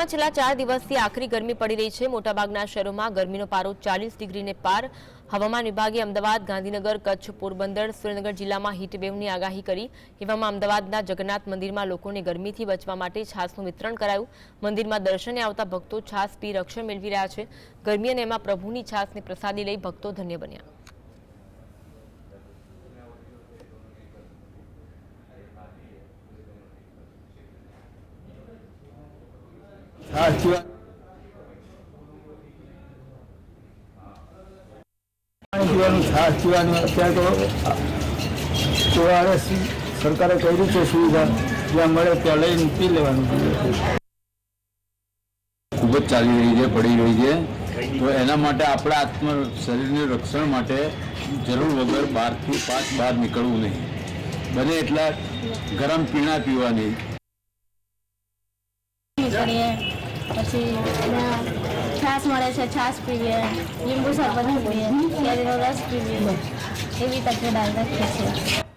રાજ્યમાં છેલ્લા ચાર દિવસથી આખરી ગરમી પડી રહી છે. મોટાભાગના શહેરોમાં ગરમીનો પારો ચાલીસ ડિગ્રીને પાર. હવામાન વિભાગે અમદાવાદ, ગાંધીનગર, કચ્છ, પોરબંદર, સુરેન્દ્રનગર જિલ્લામાં હીટવેવની આગાહી કરી. એવામાં અમદાવાદના જગન્નાથ મંદિરમાં લોકોને ગરમીથી બચવા માટે છાસનું વિતરણ કરાયું. મંદિરમાં દર્શને આવતા ભક્તો છાસ પી રક્ષણ મેળવી રહ્યા છે. ગરમી અને એમાં પ્રભુની છાસની પ્રસાદી લઈ ભક્તો ધન્ય બન્યા છાશ પીવા પાણી પીવાનું પીવાનું સરકારે કર્યું છે સુવિધા જ્યાં મળે ત્યાં લઈને પી લેવાનું ખૂબ જ ચાલી રહી છે, પડી રહી છે. તો એના માટે આપણા આત્મ શરીરને રક્ષણ માટે જરૂર વગર બહારથી પાંચ બહાર નીકળવું નહીં. બને એટલા ગરમ પીણા પીવાની. કરીએ પછી છાશ મળે છે, છાશ પીવીએ લીંબુ શરબત પીવીએ કેરીનો રસ પીવીએ એવી તકેદારી રાખીએ છીએ